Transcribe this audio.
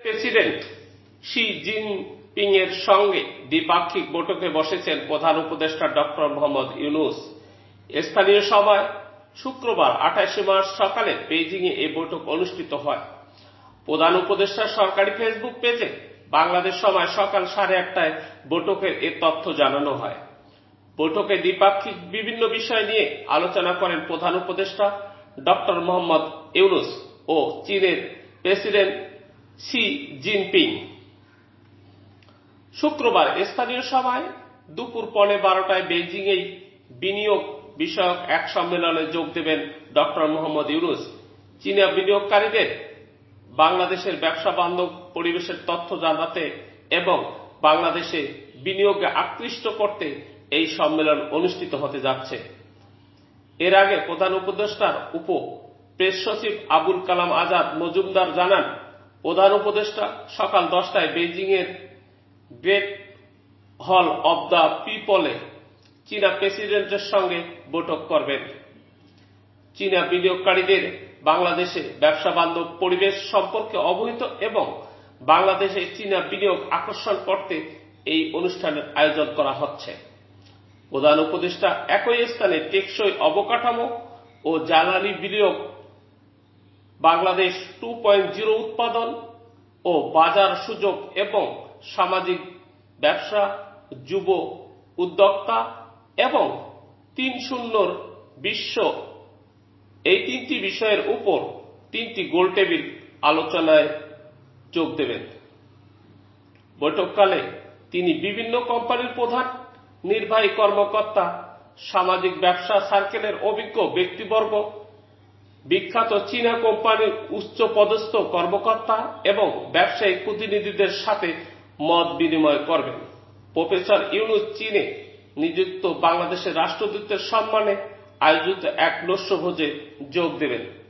President Xi Jinping এর সঙ্গে দ্বিপাক্ষিক বৈঠকে বসেছেন প্রধান উপদেষ্টা ডক্টর মোহাম্মদ ইউনুস। স্থানীয় সময় শুক্রবার আঠাশে মার্চ সকালে বেইজিং এ এই বৈঠক অনুষ্ঠিত হয়। প্রধান উপদেষ্টার সরকারি ফেসবুক পেজে বাংলাদেশ সময় সকাল সাড়ে আটটায় বৈঠকের এ তথ্য জানানো হয়। বৈঠকে দ্বিপাক্ষিক বিভিন্ন বিষয় নিয়ে আলোচনা করেন প্রধান উপদেষ্টা ডক্টর মোহাম্মদ ইউনুস ও চীনের প্রেসিডেন্ট শি জিনপিং শুক্রবার স্থানীয় সময় দুপুর পৌনে বারোটায় বেইজিংয়েই বিনিয়োগ বিষয়ক এক সম্মেলনে যোগ দেবেন ডক্টর মোহাম্মদ ইউনুস। চীনা বিনিয়োগকারীদের বাংলাদেশের ব্যবসা বান্ধব পরিবেশের তথ্য জানাতে এবং বাংলাদেশে বিনিয়োগে আকৃষ্ট করতে এই সম্মেলন অনুষ্ঠিত হতে যাচ্ছে। এর আগে প্রধান উপদেষ্টার উপ প্রেস সচিব আবুল কালাম আজাদ মজুমদার জানান প্রধান উপদেষ্টা সকাল দশটায় বেইজিং এর গ্রেট হল অব দ্য পিপলে চীনা প্রেসিডেন্টের সঙ্গে বৈঠক করবেন। চীনা বিনিয়োগকারীদের বাংলাদেশে ব্যবসা বান্ধব পরিবেশ সম্পর্কে অবহিত এবং বাংলাদেশে চীনা বিনিয়োগ আকর্ষণ করতে এই অনুষ্ঠানের আয়োজন করা হচ্ছে। প্রধান উপদেষ্টা একই স্থানে টেকসই অবকাঠামো ও জ্বালানি বিনিয়োগ বাংলাদেশ টু উৎপাদন ও বাজার সুযোগ এবং সামাজিক ব্যবসা, যুব উদ্যোক্তা এবং তিন শূন্যর বিশ্ব এই তিনটি বিষয়ের উপর তিনটি গোলটেবিল আলোচনায় যোগ দেবেন। বৈঠককালে তিনি বিভিন্ন কোম্পানির প্রধান, নির্বাহী কর্মকর্তা, সামাজিক ব্যবসা সার্কেলের অভিজ্ঞ ব্যক্তিবর্গ বিখ্যাত চীনা কোম্পানির উচ্চ পদস্থ কর্মকর্তা এবং ব্যবসায়ী প্রতিনিধিদের সাথে মত বিনিময় করবেন। প্রফেসর ইউনুস চীনে নিযুক্ত বাংলাদেশের রাষ্ট্রদূতের সম্মানে আয়োজিত এক নস্যভোজে যোগ দেবেন।